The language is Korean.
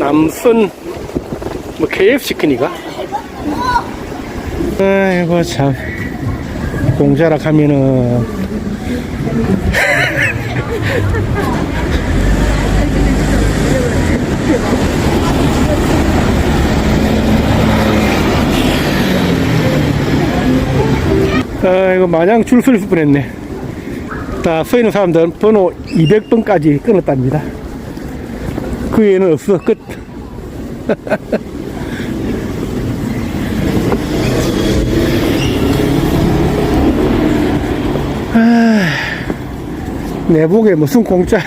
남선 뭐 KF치킨이가? 아이고 참. 공자라 가면은. 아이고 마냥 줄설 뻔했네. 다 서 있는 사람들은 번호 200번까지 끊었답니다 그 외에는 없어. 끝. 아, 내복에 무슨 공짜